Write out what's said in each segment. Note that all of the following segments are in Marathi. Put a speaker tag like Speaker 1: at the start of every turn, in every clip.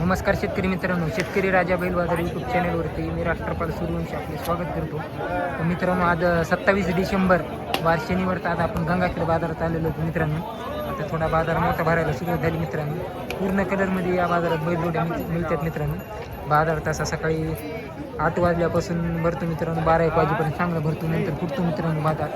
Speaker 1: नमस्कार शेतकरी मित्रांनो शेतकरी राजा बैल बाजार यूट्यूब चॅनलवरती मी राष्ट्रपाल सूर्यवंशी आपले स्वागत करतो. मित्रांनो आज सत्तावीस डिसेंबर वार शनिवार तर आज आपण गंगाखेड बाजारात आलेलो होतो मित्रांनो. आता थोडा बाजार मोठा भरायला सुरुवात झाली मित्रांनो. पूर्ण कलरमध्ये या बाजारात बैलजोड्या मिळतात मित्रांनो. बाजार तसा सकाळी आठ वाजल्यापासून भरतो मित्रांनो बारा एक वाजेपर्यंत चांगला भरतो. नंतर फुटतो मित्रांनो बाजार.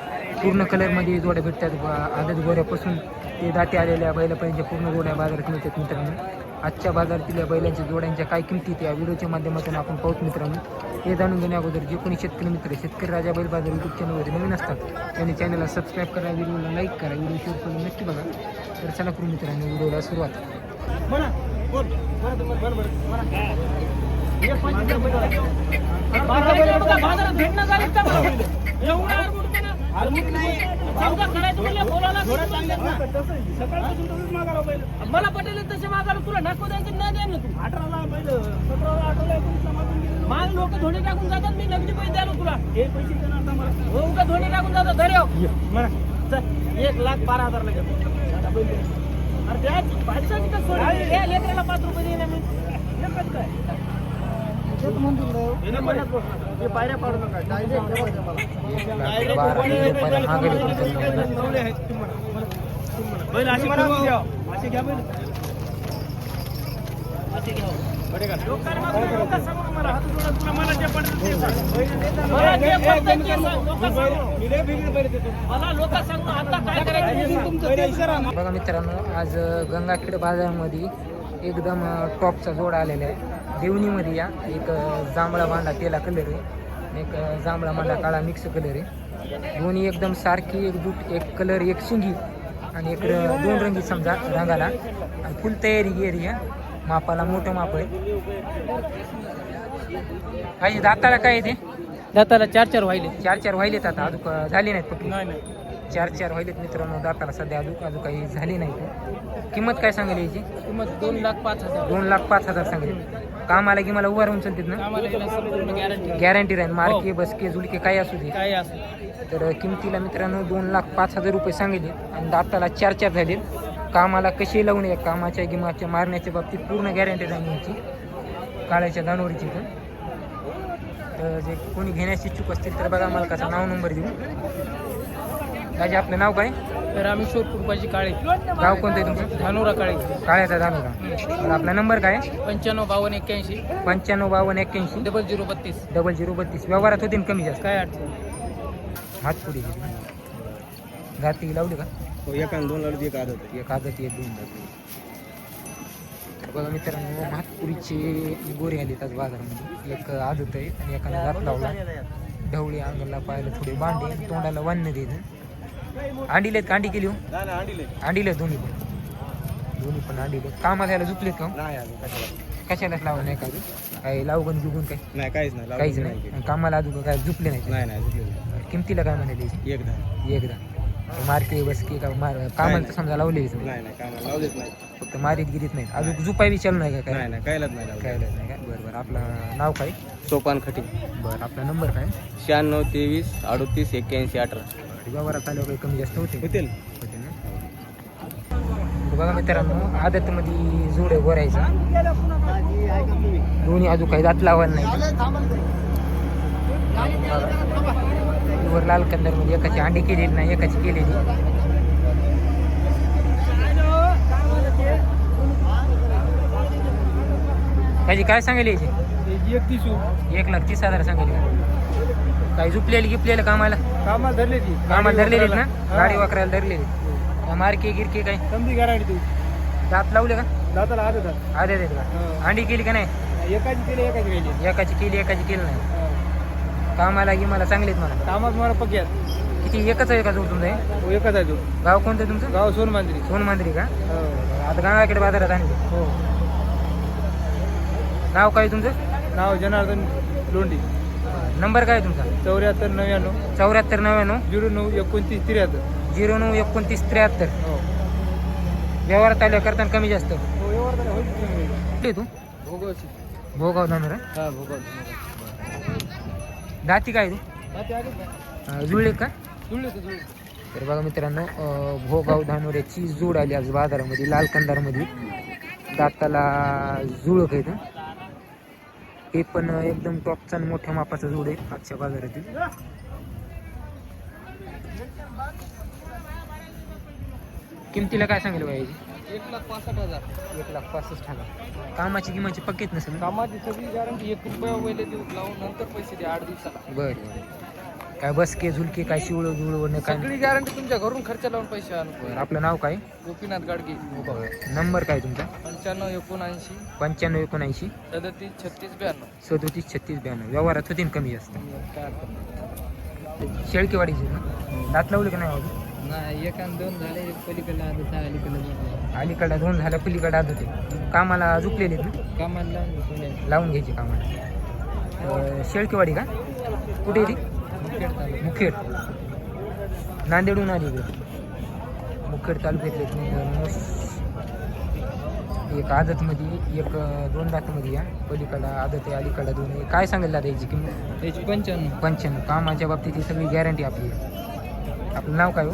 Speaker 1: पूर्ण कलरमध्ये जोड्या भेटतात. ब- आदत गोऱ्यापासून ते दाते आलेल्या बैलापर्यंत पूर्ण जोड्या बाजारात मिळतात मित्रांनो. आजच्या बाजारातील या बैलांच्या जोड्यांच्या काय किमती त्या व्हिडिओच्या माध्यमातून आपण पाहूत मित्रांनो. हे जाणून घेण्या अगोदर जे कोणी शेतकरी मित्र शेतकरी राजा बैल बाजार यूट्यूब चॅनलवर नवीन असतात त्यांनी चॅनलला सबस्क्राईब करा व्हिडिओला लाईक करा व्हिडिओ शेअर करून नक्की बघा. तर चला करू मित्रांनो व्हिडिओला सुरुवात.
Speaker 2: मला पटेल तसे मागायला तुला नको द्यायचं नाही द्या ना तू. माल लोक धोनी टाकून जातात मी नगदी पैसे द्यालो तुला. हो का धोनी टाकून जातात धरे हो. एक लाख बारा हजार लागेल अरे द्यायची, पाचशेची का सोड? या लेकराला पाच रुपये दे ना मी. काय? हे. बघ. हे पायऱ्या पाडू नका.
Speaker 1: मित्रांनो. बघा आज गंगाखेड बाजारामध्ये एकदम टॉपचा जोड आलेला आहे. देवणीमध्ये या. एक जांभळा मांडा तेला कलर आहे. एक जांभळा मांडा काळा मिक्स कलर आहे. दोन्ही एकदम सारखी एकजूट एक कलर एक शिंगी आणि एक दोन रंगी समजा रंगाला. आणि फुल तयारी आहे. मापाला मोठं माप आहे. काही दाताला काय ते?
Speaker 2: दाताला चार चार व्हायले.
Speaker 1: चार चार व्हायलेत आता. अजून झाले नाहीत पक्की? चार चार व्हायलेत मित्रांनो दाताला सध्या अजून अजून काही झाली नाही किंमत काय सांगेल याची?
Speaker 2: किंमत दोन लाख पाच हजार.
Speaker 1: दोन लाख पाच हजार सांगेल. कामाला की मला उभा राहून चालतात ना?
Speaker 2: संपूर्ण गॅरंटी
Speaker 1: गॅरंटी राहील मार्के बसके जुलके काय असू दे.
Speaker 2: काय असं
Speaker 1: तर किमतीला मित्रांनो दोन लाख पाच हजार रुपये सांगितले. आणि दाताला चार चार झाले. कामाला कशी लावून या? कामाच्या गिमाच्या मारण्याच्या बाबतीत पूर्ण गॅरंटी राहील यांची. काळ्याच्या दानोरीची पण तर जे कोणी घेण्यास इच्छुक असतील तर बघा मला कसा नाव नंबर देऊ राजे आपलं नाव काय?
Speaker 2: रामेश्वर कृपाची काळे.
Speaker 1: गाव कोणतं आहे तुमचं?
Speaker 2: धानोरा काळे.
Speaker 1: काळ्याचा तर आपला नंबर काय?
Speaker 2: पंच्याण्णव बावन्न एक्क्याऐंशी.
Speaker 1: पंच्याण्णव बावन्न एक्क्याऐंशी.
Speaker 2: डबल झिरो बत्तीस.
Speaker 1: डबल झिरो बत्तीस. व्यवहारात होते ना कमी जास्त?
Speaker 2: काय अडचण
Speaker 1: हात पुढे जाती लावली का?
Speaker 3: एका दोन लढती एक आदत
Speaker 1: एक आदत एक दोन तर बघा मित्रांनो भातपुरीचे गोरे आले आज बाजारामध्ये. एक आदत आहे आणि एकाला दात लावला. ढवळी अंगाला पायाला थोडे बांडे तोंडाला वान्न देत अंडीलेत का अंडी केली हो
Speaker 3: आणले
Speaker 1: अंडीलेत दोन्ही पण दोन्ही पण अंडीलेत कामाला यायला झुपलेत का हो?
Speaker 3: नाही अजून कशाला
Speaker 1: कशालाच लावलं नाही का अजून? काय लावगण बिगून काय
Speaker 3: नाही काहीच नाही
Speaker 1: काहीच
Speaker 3: लावून
Speaker 1: नाही आणि कामाला अजून काय झुपले नाही
Speaker 3: नाही नाही झुकलेलं
Speaker 1: किमतीला काय म्हणाले
Speaker 3: नाही. एकदा
Speaker 1: एकदा मारके बसके का मार कामाला तर समजा लावलेच नाही
Speaker 3: नाही नाही कामाला लावलेच नाही.
Speaker 1: फक्त मारीत गिरीत नाहीत अजून जुपाय विचारलं नाही का काय?
Speaker 3: नाही नाही कायलाच नाही
Speaker 1: काय
Speaker 3: लावलं
Speaker 1: नाही का? बरं बरं. आपलं नाव काय?
Speaker 3: सोपान खटी
Speaker 1: बरं आपला नंबर काय?
Speaker 3: शहाण्णव तेवीस अडतीस एक्क्याऐंशी अठरा.
Speaker 1: व्यवहारात आल्यावर काही कमी जास्त होते.
Speaker 3: होतील.
Speaker 1: होते ना? तर बघा मित्रांनो आदतमध्ये जोड आहे गोरायचा. दोन्ही अजून काही दात लावायला नाही. वर लाल कलरमध्ये एकाची अंडी केलेली नाही एकाची केलेली. त्याची काय सांगायला याची?
Speaker 2: एकतीस
Speaker 1: एक लाख तीस हजार सांगायली काही झुपलेली गिपलेलं कामाला?
Speaker 2: कामाला धरले ती
Speaker 1: कामाला धरलेली ना? गाडी वाकरायला धरलेली. मार्के गिरके काय?
Speaker 2: समजी गॅरंटी तू.
Speaker 1: दात लावले का?
Speaker 2: दाताला होता
Speaker 1: आधे देत का? अंडी केली का नाही?
Speaker 2: एकाची केली एकाची गेली
Speaker 1: एकाची केली एकाची केली नाही. कामाला गी मला चांगलीत मला
Speaker 2: कामात मला पक्यात
Speaker 1: किती एकच आहे का जोड तुमचं हे?
Speaker 2: हो एकच आहे तो
Speaker 1: गाव कोणतं तुमचं?
Speaker 2: गाव सोन मांजरी
Speaker 1: सोन मंदिरी का?
Speaker 2: हो.
Speaker 1: आता गंगाकडे बाजारात आणले.
Speaker 2: हो.
Speaker 1: नाव काय तुमचं?
Speaker 2: नाव जनार्दन लोंढी.
Speaker 1: नंबर काय तुमचा?
Speaker 2: चौऱ्याहत्तर नव्याण्णव.
Speaker 1: चौऱ्याहत्तर नव्याण्णव.
Speaker 2: झिरो नऊ एकोणतीस त्र्याहत्तर.
Speaker 1: झिरो नऊ एकोणतीस त्र्याहत्तर.
Speaker 2: हो.
Speaker 1: व्यवहारात आल्या करताना कमी जास्त.
Speaker 2: हो की
Speaker 1: तू?
Speaker 2: भोगावची.
Speaker 1: भोगाव जाणार
Speaker 2: हा भोगावची.
Speaker 1: दाती काय? अं, जुळले का?
Speaker 2: जुळले तर जुळले
Speaker 1: तर बघा मित्रांनो भोगाव धानोऱ्याची जोड आली आज बाजारामध्ये लाल कंदारमध्ये. दाताला जुळक आहे हे पण एकदम टॉपचा मोठ्या मापाचा जोड आहे आजच्या बाजारातील. किमतीला काय सांगेल बाई?
Speaker 3: एक लाख पासष्ट हजार.
Speaker 1: एक लाख पासष्ट हजार. कामाची किंमत पक्कीत नसेल ना?
Speaker 3: कामाची सगळी गॅरंटी एक रुपया पहिले देऊ लावून नंतर पैसे द्या आठ दिवसाला.
Speaker 1: बरं बरं. काय बसके झुलके काय शिवळ जुळवणं काय?
Speaker 3: सगळी गॅरंटी तुमच्या घरून खर्च लावून पैसे आणू
Speaker 1: बरं आपलं नाव काय?
Speaker 3: गोपीनाथ गाडगे.
Speaker 1: नंबर काय तुमचा?
Speaker 3: पंच्याण्णव एकोणऐंशी.
Speaker 1: पंच्याण्णव एकोणऐंशी.
Speaker 3: सदतीस छत्तीस ब्याण्णव.
Speaker 1: सदोतीस छत्तीस ब्याण्णव. व्यवहारात होतीन कमी जास्त.
Speaker 3: काय हरकत
Speaker 1: शेळकेवाडीचे ना? दात लावले का नाही अजून?
Speaker 3: नाही एक आणि दोन झाले पलीकडे आलं अलीकडे
Speaker 1: अलीकडं दोन झाल्या पलीकडे आत होते. कामाला झुकलेले ना?
Speaker 3: कामाला लावून
Speaker 1: घ्यायचे कामाला. शेळकेवाडी का? कुठे ती?
Speaker 3: मुखेड
Speaker 1: नांदेडहून आली मुखेड तालुक्यातले एक आदतमध्ये एक दोन दातमध्ये या. पलीकडं आदत आहे अलीकडं दोन काय सांगेल दादा याची किंमत?
Speaker 3: त्याची पंच्याण्णव.
Speaker 1: पंच्याण्णव. कामाच्या बाबतीत ही सगळी गॅरंटी आपली आपलं नाव काय हो?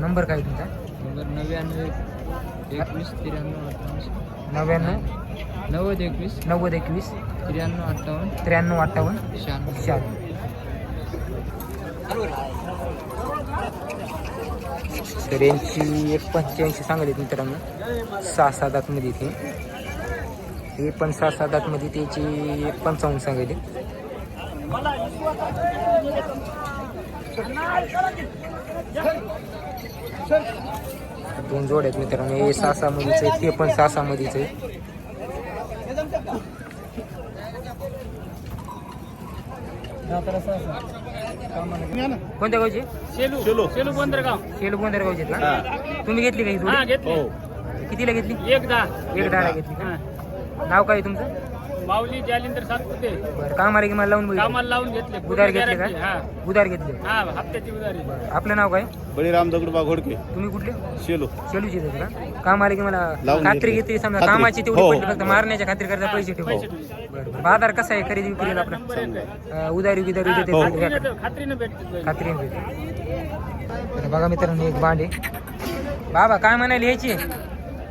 Speaker 1: नंबर काय तुमचा?
Speaker 3: नंबर नव्याण्णव एकवीस त्र्याण्णव अठ्ठावन्न.
Speaker 1: नव्याण्णव?
Speaker 3: नव्वद एकवीस.
Speaker 1: नव्वद एकवीस.
Speaker 3: त्र्याण्णव अठ्ठावन्न.
Speaker 1: त्र्याण्णव अठ्ठावन्न.
Speaker 3: शहाण्णव.
Speaker 1: शहाण्णव. तर यांची एक पंच्याऐंशी सांगले मित्रांनो. सहा सात आतमध्ये इथे. हे पण सहा सात आतमध्ये त्याची एक पंचावन्न सांगितली दोन जोड आहेत मित्रांनो. हे सहा सहा मध्येच आहे ते पण सहा सहा मध्येच आहे कोणत्या गावचे?
Speaker 2: शेलू. शेलू गोंदरगाव
Speaker 1: शेलू गोंदर गावचे आहेत तुम्ही घेतली का ही
Speaker 2: हा
Speaker 1: जोडी
Speaker 2: घेतली.
Speaker 1: कितीला घेतली?
Speaker 2: एक दहा.
Speaker 1: एक दहाला घेतली का. नाव काय आहे तुमचं?
Speaker 2: माऊली जालिंदर सातपुते
Speaker 1: कामाला की मला लावून बघितलं
Speaker 2: कामाला लावून घेतले
Speaker 1: उधार घेतले. का?
Speaker 2: हा.
Speaker 1: उधार घेतले.
Speaker 2: हा हप्त्याची उधारी.
Speaker 1: आपलं नाव काय?
Speaker 4: बळीराम दगडूबा घोडके.
Speaker 1: तुम्ही कुठले?
Speaker 4: शेलो.
Speaker 1: शेलूचे आहेत का? काम आले की मला
Speaker 4: लावून
Speaker 1: खात्री
Speaker 4: घेतली.
Speaker 1: घेतली समजा
Speaker 4: खात्री.
Speaker 1: कामाची तेवढी
Speaker 4: हो.
Speaker 1: पडली फक्त मारण्याच्या खात्री करता पैसे ठेवू. बरं बरं. बाजार कसा आहे? खरेदी विक्रीला आपला?
Speaker 2: पर्यंत आहे.
Speaker 1: अं, उधारी बिधारी देते
Speaker 4: हो.
Speaker 1: खात्री
Speaker 2: खात्रीनं भेटते
Speaker 1: तर बघा मित्रांनो एक बांडे बाबा काय म्हणाले ह्याची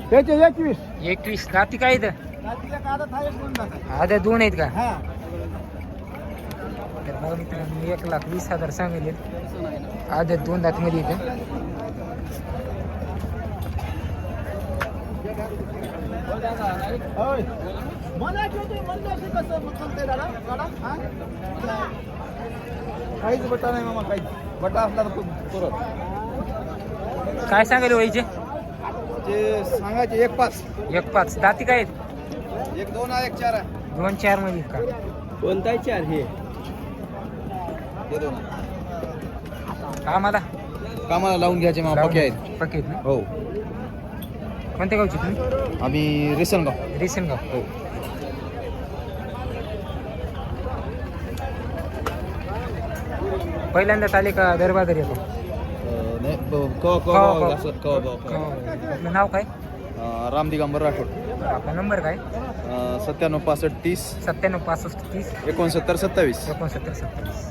Speaker 2: त्याचे एकवीस.
Speaker 1: एकवीस. दाती काय इथं? आता दोन आहेत का? तर बघा मित्रांनो एक लाख वीस हजार सांगितले आदत दोन दात मध्ये
Speaker 4: काहीच बटा नाही मामा काहीच. बटा असला तर परत.
Speaker 1: काय सांगायला व्हायचे
Speaker 4: ते सांगायचे एक पाच.
Speaker 1: एक पाच. दाती काय आहेत?
Speaker 4: एक दोन आहे एक चार आहे.
Speaker 1: दोन चारमध्ये का?
Speaker 3: कोणताही चार हे?
Speaker 4: हे दोन
Speaker 1: कामाला?
Speaker 4: कामाला लावून घ्यायचे मामा पक्के आहेत.
Speaker 1: पक्के आहेत ना?
Speaker 4: हो.
Speaker 1: कोणत्या गावचे तुम्ही?
Speaker 4: आम्ही रेसनगाव.
Speaker 1: रेशन गाव
Speaker 4: हो.
Speaker 1: पहिल्यांदाच आले का दरबाजार येतो?
Speaker 4: अं, नाही ब- कवा
Speaker 1: कवा-
Speaker 4: कवा
Speaker 1: कवा.
Speaker 4: असं कवा कवा कवा.
Speaker 1: आपलं नाव काय?
Speaker 4: अं, राम दिगंबर राठोड.
Speaker 1: आपला नंबर काय?
Speaker 4: सत्त्याण्णव पासष्ट तीस.
Speaker 1: सत्त्याण्णव पासष्ट तीस.
Speaker 4: एकोणसत्तर सत्तावीस.
Speaker 1: एकोणसत्तर सत्तावीस.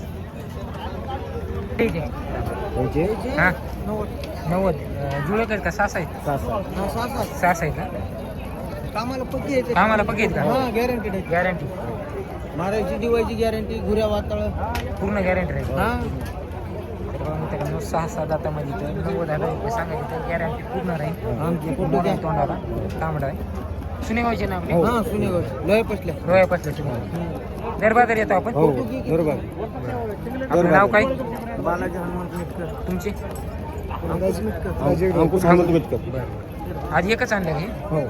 Speaker 1: ठीक आहे हां. नव्वद. जुळत आहेत का सास आहेत? सास आहेत. का?
Speaker 3: कामाला पक्की यायचे
Speaker 1: कामाला पक्के आहेत का?
Speaker 3: गॅरंटेड आहे
Speaker 1: गॅरंटी
Speaker 3: मारायची दिवायची गॅरंटी घुऱ्या वाताळ.
Speaker 1: पूर्ण गॅरंटी राहील.
Speaker 3: हा.
Speaker 1: मित्रांनो सहा सहा दातामध्ये तर नव्वद हजार रुपये सांगायचे तर गॅरंटी पूर्ण राहील.
Speaker 3: आमची
Speaker 1: तोंडाला. तांबडा आहे. सुनेगावचे नाव आपले
Speaker 3: हा. सुनेगाव. लय पसल्या.
Speaker 1: रोया पासलं सुनेगाव. दरबाजार येतो आपण?
Speaker 3: बरोबर
Speaker 1: आपलं नाव काय?
Speaker 3: बालाजी हनुमंत मिटकर
Speaker 1: तुमचे?
Speaker 4: अंकुश हेमंत मिटकर
Speaker 1: बरं. आज एकच आणलं का हे?
Speaker 3: हो.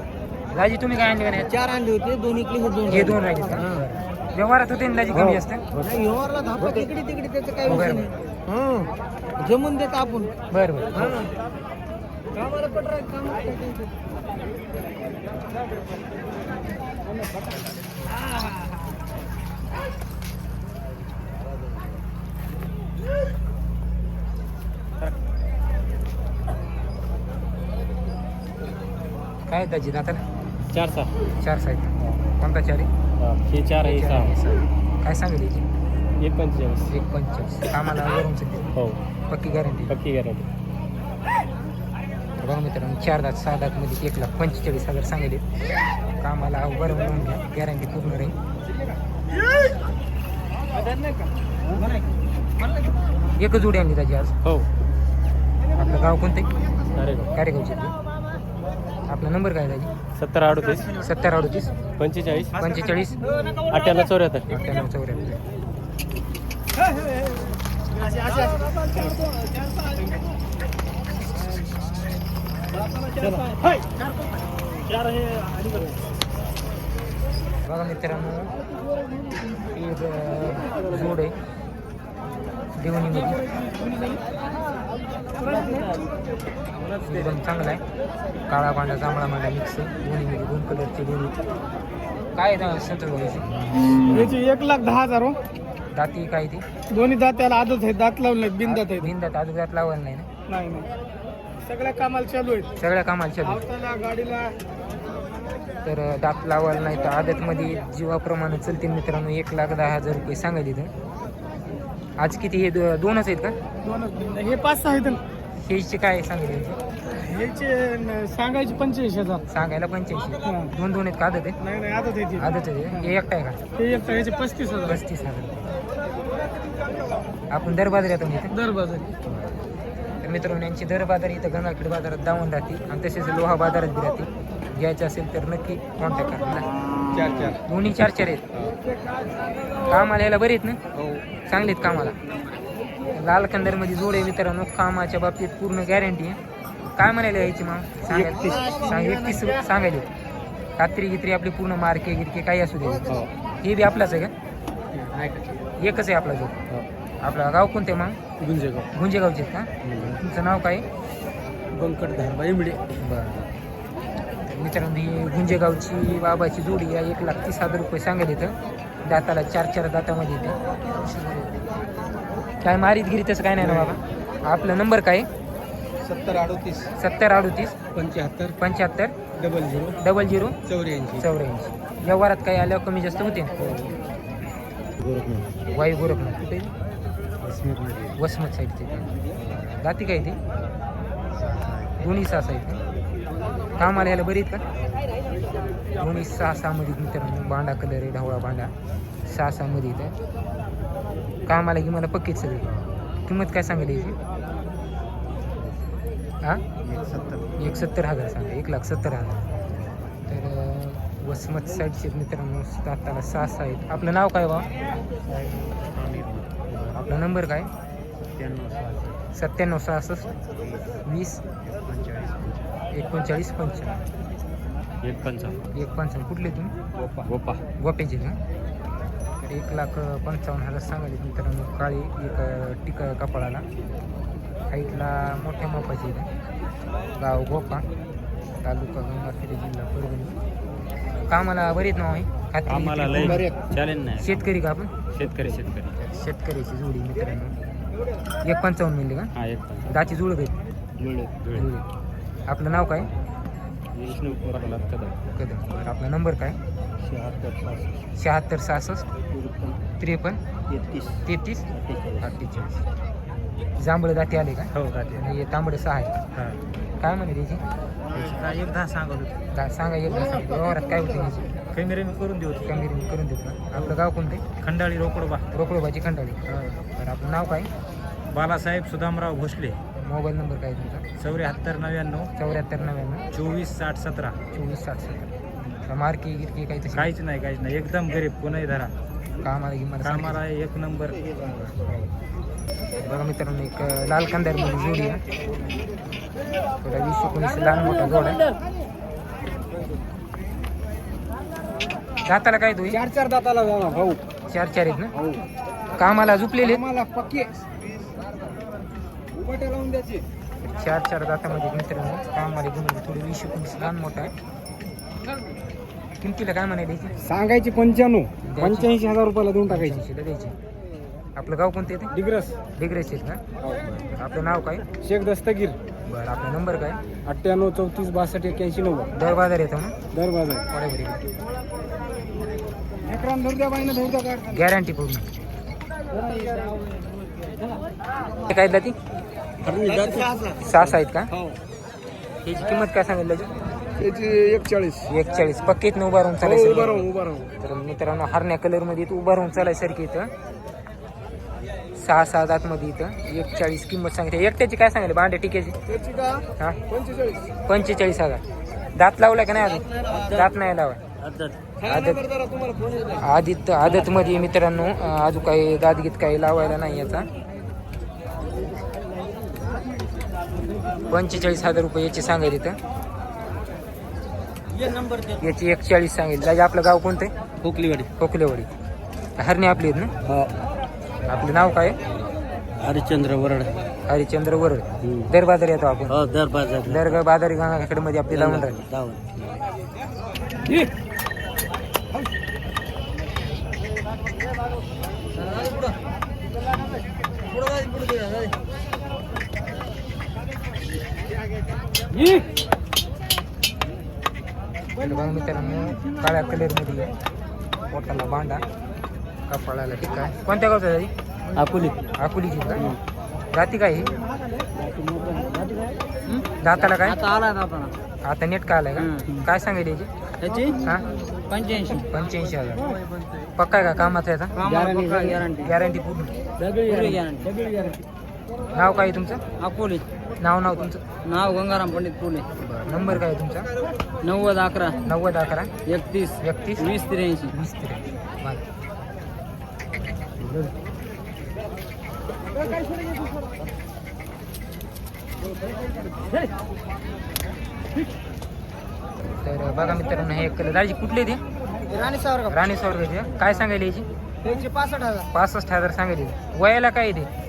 Speaker 1: दाजी तुम्ही काय आणले का नाही?
Speaker 3: चार अंडे होते दोन इकले हे दोन
Speaker 1: हे दोन राहिले का?
Speaker 3: हा.
Speaker 1: व्यवहारात होते ना दाजी कमी जास्त?
Speaker 3: नाही, व्यवहारला धापा तिकडे तिकडे त्याचं काय विषय
Speaker 1: बरं.
Speaker 3: नाही. हा. जमून देत आपण.
Speaker 1: बरं बरं.
Speaker 3: हा. कामाला पटराय कामाला काय.
Speaker 1: काय दाजी दाताला
Speaker 2: चार सहा.
Speaker 1: चार साईड कोणता चार आहे?
Speaker 2: हे चार आहे सहा.
Speaker 1: काय सांगेल याची?
Speaker 2: एक पंचेचाळीस
Speaker 1: एक पंचवीस कामाला वरून सध्या
Speaker 2: हो.
Speaker 1: पक्की गॅरंटी?
Speaker 2: पक्की गॅरंटी.
Speaker 1: बघा मित्रांनो चार दात सहा दात मध्ये एक लाख पंचेचाळीस हजार सांगितले कामाला बरं म्हणून घ्या गॅरंटी पूर्ण राहील. एकच जोडी आणली त्याची आज.
Speaker 2: हो.
Speaker 1: आपलं गाव कोणते?
Speaker 2: अरे
Speaker 1: कारेगावचे आपला नंबर काय त्याची
Speaker 2: सत्तर अडतीस.
Speaker 1: सत्तर अडतीस.
Speaker 2: पंचेचाळीस.
Speaker 1: पंचेचाळीस.
Speaker 2: अठ्ठ्याण्णव चौऱ्याहत्तर.
Speaker 1: अठ्ठ्याण्णव चौऱ्याण्णव बघा मित्रांनो ही जोड आहे. देवणीमध्ये. एकदम चांगला आहे. काळा पांढरा जांभळा मांडा मिक्स दोन्हीमध्ये दोन कलरचे दोन्ही काय आहे भाऊ
Speaker 2: याची एक लाख दहा हजार हो.
Speaker 1: दाती काय ती?
Speaker 2: दोन्ही दात त्याला आदत आहे दात लावले बिंदात आहेत.
Speaker 1: बिंदात अजून दात लावायला नाही ना?
Speaker 2: नाही. सगळ्या कामाला चालू आहेत.
Speaker 1: सगळ्या कामाला चालू
Speaker 2: आवताला गाडीला.
Speaker 1: तर दात लावायला नाही तर आदतमध्ये जीवाप्रमाणे चलते मित्रांनो एक लाख दहा हजार रुपये सांगायला इथं आज किती हे दो- दोनच आहेत का?
Speaker 2: दोनच. हे पाच सहा आहेत.
Speaker 1: हेचे काय सांगितले
Speaker 2: ह्याचे न- सांगायचे पंच्याऐंशी हजार.
Speaker 1: सांगायला पंच्याऐंशी
Speaker 2: हा.
Speaker 1: दोन दोन आहेत का आदत आहे?
Speaker 2: नाही नाही आदत आहे ती.
Speaker 1: आदत आहे. हे एकटा आहे का?
Speaker 2: हे एक ह्याचे पस्तीस हजार.
Speaker 1: पस्तीस हजार. आपण दर बाजार येतो. इथे
Speaker 2: दर बाजारी
Speaker 1: तर मित्रांनो यांची दर बाजार इथं गंगाखेड बाजारात दावून राहते आणि तसेच लोहा बाजारात बी राहते. घ्यायचं असेल तर नक्की कॉन्टॅक्ट करा.
Speaker 4: चार चार.
Speaker 1: दोन्ही चार चार आहेत. कामाला यायला बरे आहेत ना?
Speaker 4: हो.
Speaker 1: चांगले आहेत कामाला. लाल कंदरमध्ये जोड आहे मित्रांनो कामाच्या बाबतीत पूर्ण गॅरंटी आहे. काय म्हणायला यायची मग? सांगायला. सांग एकतीस सांगायले कात्री गित्री आपली पूर्ण मार्के गिरके काही असू दे.
Speaker 4: हो.
Speaker 1: हे बी आपलाच आहे का? एकच आहे. आपला जोड आपलं गाव कोणते मग?
Speaker 2: गुंजेगाव.
Speaker 1: गुंजेगावचे आहेत का? तुमचं नाव काय?
Speaker 2: बंकट धारबा इमडे
Speaker 1: बरं. तर मित्रांनो ही गुंजेगावची बाबाची जोडी आहे. एक लाख तीस हजार रुपये सांगत इथं दाताला चार चार दातामध्ये येते काय मारीत गिरी तसं काय नाही ना बाबा? आपला नंबर काय?
Speaker 4: सत्तर अडतीस.
Speaker 1: सत्तर अडतीस.
Speaker 2: पंच्याहत्तर.
Speaker 1: पंच्याहत्तर.
Speaker 2: Double zero.
Speaker 1: Double zero.
Speaker 2: चौऱ्याऐंशी.
Speaker 1: चौऱ्याऐंशी. व्यवहारात काही आल्यावर कमी जास्त होते? वायू गोरखनाथ. कुठे वसमत साईडचे जाती काय ते? दोन्ही सहा का? कामाला यायला बरी आहेत का? दोन्ही सहा सहामध्ये मित्रांनो बांडा कलर आहे ढवळा बांडा सहा सहामध्ये इथं. कामाला की मला पक्कीच सगळी. किंमत काय सांगेल याची हा
Speaker 4: सत्तर
Speaker 1: एक सत्तर हजार सांगा. एक लाख सत्तर हजार. तर वसमत साईडचे मित्रांनो सहा सहा आहेत. आपलं नाव काय बा आपला नंबर काय? सत्त्याण्णव सहासष्ट. वीस एकोणचाळीस पंचावन्न.
Speaker 2: एक पंचावन्न.
Speaker 1: एक पंचावन्न कुठले तुम्ही?
Speaker 2: गोपा. गोपा.
Speaker 1: गोप्याचे तर एक लाख पंचावन्न हजार सांगायचे मित्रांनो काळी एक टिका कपाळाला. हाईटला मोठ्या मापाची आहे गाव गोपा तालुका गंगाखेड जिल्हा परभणी. कामाला बरेच नाव आहे खात्री-
Speaker 2: आम्हाला लय चॅलेंज नाही.
Speaker 1: शेतकरी का आपण?
Speaker 2: शेतकरी शेतकरी.
Speaker 1: शेतकऱ्याची जोडी मित्रांनो. एक पंचावन्न मिळले का?
Speaker 2: हा एक
Speaker 1: दाची जुळ भेट.
Speaker 2: जुळे जुळे
Speaker 1: जुळे आपलं नाव काय?
Speaker 2: विष्णू प्रल्हाद कदम.
Speaker 1: कदम. बरं आपला नंबर काय?
Speaker 2: शहात्तर सहासष्ट.
Speaker 1: शहात्तर सहासष्ट. त्रेपन्न.
Speaker 2: तेहतीस.
Speaker 1: तेहतीस?
Speaker 2: अठ्ठेचाळीस.
Speaker 1: अठ्ठेचाळीस. जांभळं दाती आले का?
Speaker 2: हो का
Speaker 1: आणि हे तांबडे सहा आहे.
Speaker 2: हा.
Speaker 1: काय म्हणे त्याची?
Speaker 2: काय एकदा सांगत होतो.
Speaker 1: काय सांगा एकदा सांगा. व्यवहारात काय होते त्याची
Speaker 2: कमी मी करून देऊ
Speaker 1: कमी करून देतो ना आपलं गाव कोणते
Speaker 2: खंडाळी रोकडोबा.
Speaker 1: रोकडोबाची खंडाळी. बरं आपलं नाव काय?
Speaker 2: बालासाहेब सुदामराव भोसले.
Speaker 1: मोबाईल नंबर काय तुमचा?
Speaker 2: चौऱ्याहत्तर नव्याण्णव
Speaker 1: चौऱ्याहत्तर नव्याण्णव.
Speaker 2: चोवीस साठ सतरा.
Speaker 1: चोवीस साठ सत्तर मार्की गिरकी काही तशी?
Speaker 2: काहीच नाही काहीच नाही. एकदम गरीब कोणाही धरा.
Speaker 1: कामाला की मला
Speaker 2: कामाला एक नंबर.
Speaker 1: बघा मित्रांनो एक लाल कांदारमध्ये जोडी आहे. थोडा वीस एकोणीस लहान मोठा जोड आहे. दाताला काय तो?
Speaker 2: चार चार दाताला जाणार भाऊ.
Speaker 1: चार चार आहेत ना? कामाला झुपलेले?
Speaker 2: आम्हाला पक्के. उभटे लावून द्यायचे.
Speaker 1: चार चार दातामध्ये मित्रांनो कामाला घेऊन थोडी वीस एकोणीस लहान मोठा आहे. किमतीला काय म्हणायला याची
Speaker 2: सांगायची पंच्याण्णव. पंच्याऐंशी हजार रुपयाला देऊन टाकायची.
Speaker 1: पंच्याऐंशीला द्यायची. आपलं गाव कोणतं येते
Speaker 2: डिग्रस
Speaker 1: डिग्रेस आहेत का आपलं नाव काय?
Speaker 2: शेख दस्तगीर.
Speaker 1: बरं आपला नंबर काय?
Speaker 2: अठ्ठ्याण्णव चौतीस बासष्ट एक्क्याऐंशी नव्वद.
Speaker 1: दर बाजार येतो ना?
Speaker 2: दर बाजार.
Speaker 1: बरोबर
Speaker 2: धरू द्या बाईनं धरू द्या काढ
Speaker 1: गॅरंटी पूर्ण. हे काय ती सहा आहेत का? ह्याची किंमत काय सांगितलं
Speaker 4: त्याची एकचाळीस.
Speaker 1: एकचाळीस. पक्कीत न उभा राहून
Speaker 4: हो,
Speaker 1: चालायचं
Speaker 4: उभा राहून उभा राहून.
Speaker 1: तर मित्रांनो हरण्या कलरमध्ये इथं उभा राहून चालायसारखी इथं. सहा सहा दातमध्ये इथं. एकचाळीस किंमत सांगितली. एकट्याची काय सांगितली भांडे
Speaker 4: त्याची का?
Speaker 1: हा.
Speaker 4: पंचेचाळीस.
Speaker 1: पंचेचाळीस हजार. दात लावला का नाही अजून? दात नाही लावा आदत. आदित आदतमध्ये मित्रांनो अजून काही दादगीत काही लावायला नाही याचा. पंचेचाळीस हजार रुपये याची सांगायला इथं
Speaker 2: ये नंबर दे.
Speaker 1: याची एकचाळीस सांगेल दादा आपलं गाव कोणतं आहे?
Speaker 2: खोकलीवाडी
Speaker 1: कोकलेवाडी. हरणी आपली आहेत ना?
Speaker 2: हा.
Speaker 1: आपलं नाव काय?
Speaker 2: हरिश्चंद्र वरड.
Speaker 1: हरिचंद्र वरड. दर बाजार येतो आपण.
Speaker 2: हो दर बाजार.
Speaker 1: दरगाव बाजारी गंगाखेडमध्ये आपली लावून राहिली तर बघा मित्रांनो काळ्या कलरमध्ये आहे पोटाला बांडा कपाळाला टिक्का आहे कोणत्या गावचा दादी
Speaker 2: अकोली
Speaker 1: अकोलीची का जाती काय ही दाताला काय
Speaker 2: आता आला आपण
Speaker 1: आता नेट का आलाय का. काय सांगायला याची
Speaker 2: त्याची
Speaker 1: हा
Speaker 2: पंच्याऐंशी
Speaker 1: पंच्याऐंशी हजार पक्का आहे का कामाचा याचा
Speaker 2: गॅरंटी
Speaker 1: गॅरंटी पूर्ण नाव काय तुमचं
Speaker 2: अकोली
Speaker 1: नाव नाव तुमचं?
Speaker 2: नाव गंगाराम पंडित पुणे.
Speaker 1: नंबर काय आहे तुमचा?
Speaker 2: नव्वद अकरा.
Speaker 1: नव्वद अकरा.
Speaker 2: एकतीस.
Speaker 1: एकतीस.
Speaker 2: वीस त्र्याऐंशी.
Speaker 1: वीस त्र्याऐंशी. तर बघा मित्रांनो हे एक दाजी कुठले ते?
Speaker 2: राणी सावर
Speaker 1: राणी सौर काय सांगायला याची?
Speaker 2: त्यांचे पासष्ट हजार.
Speaker 1: पासष्ट हजार सांगायले वयाला काय आहे ते?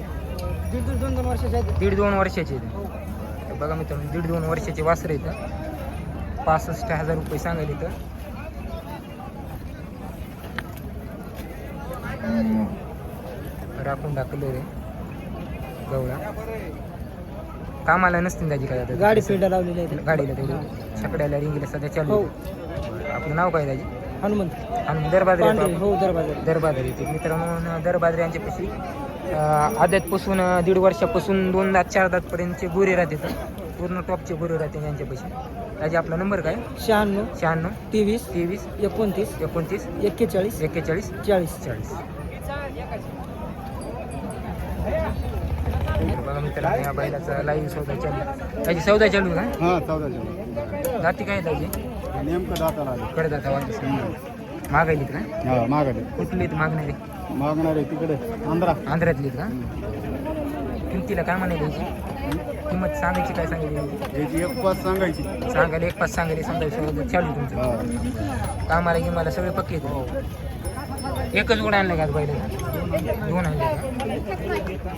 Speaker 2: दीड दोन दोन वर्षाचे आहेत.
Speaker 1: दीड दोन वर्षाचे आहे ते तर बघा मित्रांनो दीड दोन वर्षाचे वासर इथं पासष्ट हजार रुपये सांगायला इथं. राखून टाकलं रे. गवळा. कामाला नसतील दाजी काय आता.
Speaker 2: गाडी फिल्ड लावलेली आहे
Speaker 1: गाडीला तेवढी छकड्याला रिंगीला सध्या चालू
Speaker 2: हो.
Speaker 1: आहे. आपलं नाव काय दाजी?
Speaker 2: हनुमंत.
Speaker 1: आणि दरबाजरी येतो
Speaker 2: पांढरे. हो दरबाजार
Speaker 1: दरबाजार येते मित्रांनो दरबाजार यांच्यापाशी अं, दीड वर्षापासून दोन दात चार दातपर्यंतचे गोरे राहतात पूर्ण टॉपचे गोरे राहते यांच्यापाशी. त्याचे आपला नंबर काय?
Speaker 2: शहाण्णव
Speaker 1: शहाण्णव
Speaker 2: तेवीस
Speaker 1: तेवीस
Speaker 2: एकोणतीस
Speaker 1: एकोणतीस
Speaker 2: एक्केचाळीस
Speaker 1: एक्केचाळीस
Speaker 2: चाळीस.
Speaker 1: चाळीस. तर बघा मित्रांनो या बैलाचा लाईव्ह सौदा चालू त्याची सौदा चालू
Speaker 4: हा
Speaker 1: का दाती काय त्याची
Speaker 4: नेमकं दाताला आले.
Speaker 1: कडदाता वाटत. मागायलीत का?
Speaker 4: हा मागले
Speaker 1: कुठली मागणारी
Speaker 4: मागणार आहे तिकडे. आंध्रा.
Speaker 1: आंध्रातलीत का? किमतीला काय म्हणायला याची किंमत सांगायची काय सांगायची?
Speaker 4: याची एक पाच सांगायची.
Speaker 1: सांगायला एक पाच सांगायला समजा चालू तुमचं.
Speaker 4: हा.
Speaker 1: कामाला गिमाला सगळे पक्के आहेत. एकच उड आणलं का पहिले दोन आणले का?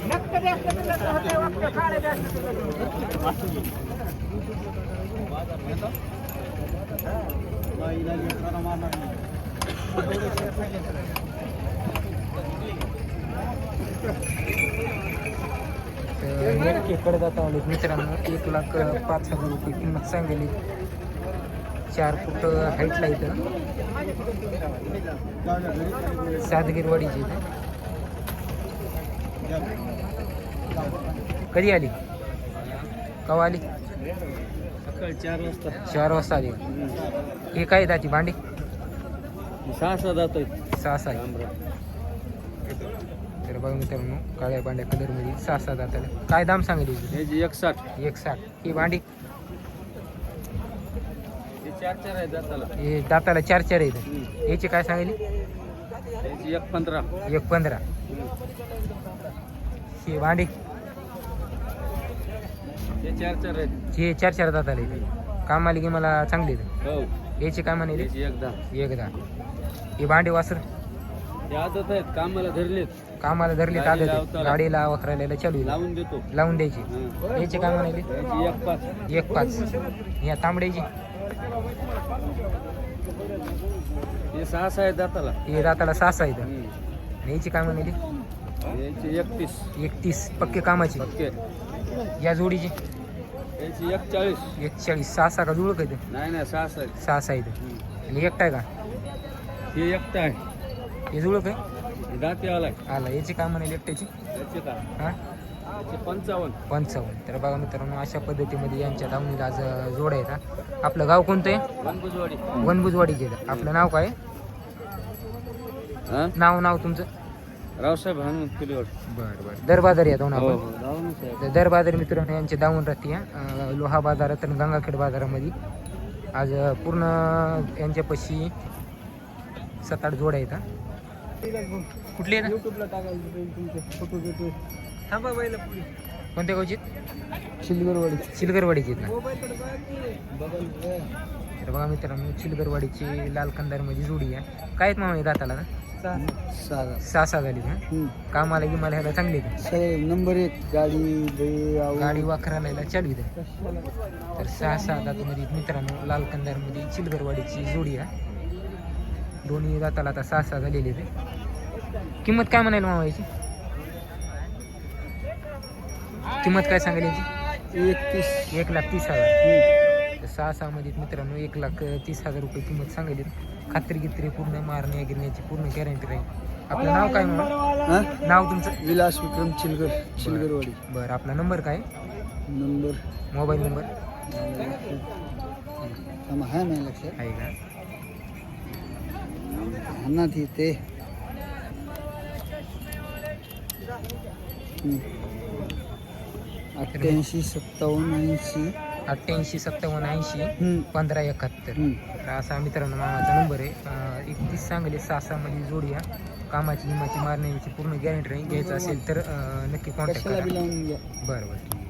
Speaker 1: एकर जाता आले. मित्रांनो एक लाख पाच हजार रुपये किंमत सांगली. चार फूट हाईटला इथं. सातगिरवाडीची कधी आली? कवा आली?
Speaker 2: चार वाजता.
Speaker 1: चार वाजता आली. हे काय त्याची भांडी?
Speaker 2: सहा सहा जातोय
Speaker 1: सहा सहा. बघा मित्रांनो काळ्या भांड्या कलरमध्ये सहा सहा जाताला काय दाम सांगितली याची?
Speaker 2: याची एक साठ
Speaker 1: एक साठ ही भांडी?
Speaker 2: हे चार चार आहे
Speaker 1: हे दाताला चार चार आहेत याची काय सांगितली?
Speaker 2: याची एक पंधरा.
Speaker 1: एक पंधरा. ही भांडी?
Speaker 2: हे चार चार आहेत.
Speaker 1: हे चार चार दाताला आहेत. कामाला की मला चांगली आहेत.
Speaker 2: हो.
Speaker 1: याची काय म्हणाली?
Speaker 2: याची एक दहा
Speaker 1: एकदा. ही भांडी वासर?
Speaker 2: ते आदत आहेत कामाला धरलेत.
Speaker 1: कामाला धरली
Speaker 2: गाडी लावताना.
Speaker 1: गाडीला वखरायला चालू आहे.
Speaker 2: लावून देतो.
Speaker 1: लावून द्यायची.
Speaker 2: हं.
Speaker 1: याची काय म्हणाली
Speaker 2: एक पाच.
Speaker 1: एक पाच. या तांबड्याची.
Speaker 2: हे सहा सहा आहेत
Speaker 1: हे दाताला सहा सहा आहेत.
Speaker 2: हम्म.
Speaker 1: याची काय म्हणाली
Speaker 2: याची एकतीस.
Speaker 1: एकतीस. पक्के कामाची. या जोडीची.
Speaker 2: याची एक चाळीस.
Speaker 1: एक चाळीस. सहा सहा का जुळक आहे ते?
Speaker 2: नाही नाही सहा सहा आहेत.
Speaker 1: सहा सहा
Speaker 2: हम्म.
Speaker 1: आणि एकटा आहे का?
Speaker 2: हे एकटा आहे.
Speaker 1: हे जुळक आहे
Speaker 2: हे दाते आलाय.
Speaker 1: आला. याची काय म्हणाली एकट्याची?
Speaker 2: का
Speaker 1: हा?
Speaker 2: पंचावन्न.
Speaker 1: पंचावन्न. तर बघा मित्रांनो अशा पद्धतीमध्ये यांच्या दावणीला आज अ, जोड आहेत हा. आपलं गाव कोणतं आहे?
Speaker 2: वनभुजवाडी.
Speaker 1: वनभुजवाडीचे आपलं नाव काय? नाव नाव तुमचं?
Speaker 2: रावसाहेब किलोड
Speaker 1: बरं बरं. दर बाजार येतो ना
Speaker 2: हो.
Speaker 1: आपण.
Speaker 2: हो साहेब
Speaker 1: तर दर बाजार मित्रांनो यांचे दावून राहते हा. अ, लोहा बाजारात आणि गंगाखेड बाजारामध्ये. आज अ, पूर्ण यांच्यापाशी सात आठ जोड आहेत हा. कुठले आहेत हा?
Speaker 2: युट्यूबला टाकायचं तुमचे फोटो घेतो थांबा बाईला पुढे.
Speaker 1: कोणत्या गावचे?
Speaker 2: शिलगरवाडी.
Speaker 1: चिलगरवाडीचे आहेत ना.
Speaker 2: मोबाईलकडे बघा
Speaker 1: तर बघा मित्रांनो चिलगरवाडीची लाल कंदारमध्ये जोडी आहे. काय आहेत मामा दाताला ना?
Speaker 2: सहा
Speaker 1: सहा सहा झाली ना? कामाला गिमाला ह्याला चांगली आहे
Speaker 2: नंबर एक गाडी
Speaker 1: गाडी वाखराला चालू आहे तर सहा सहा दातामध्ये मित्रांनो लाल कंदारमध्ये चिलगरवाडीची जोडी आहे. दोन्ही दाताला आता सहा सहा झालेली आहे किंमत काय म्हणाल मामा याची? किंमत काय सांगाल याची?
Speaker 2: एकतीस.
Speaker 1: एक लाख तीस हजार. सहा सहा मध्ये मित्रांनो एक लाख तीस हजार रुपये किंमत सांगितली खात्री गित्री पूर्ण मारण्या गिरण्याची पूर्ण गॅरंटी राहील. आपलं नाव काय म्हणून नाव तुमचं?
Speaker 2: विलास विक्रम चिलगर चिलगरवाडी.
Speaker 1: बरं आपला नंबर काय?
Speaker 2: नंबर.
Speaker 1: Mobile number?
Speaker 2: आहे
Speaker 1: का?
Speaker 2: ते अठ्ठ्याऐंशी सत्तावन्न ऐंशी
Speaker 1: अठ्ठ्याऐंशी सत्तावन्न ऐंशी पंधरा एकाहत्तर तर असा मित्रांनो मामाचा नंबर आहे एकतीस सांगली सहा आहे कामाची हिमाची मारण्याची पूर्ण गॅरंटी घ्यायचं असेल तर नक्की कॉन्टॅक्ट करा बरं बरं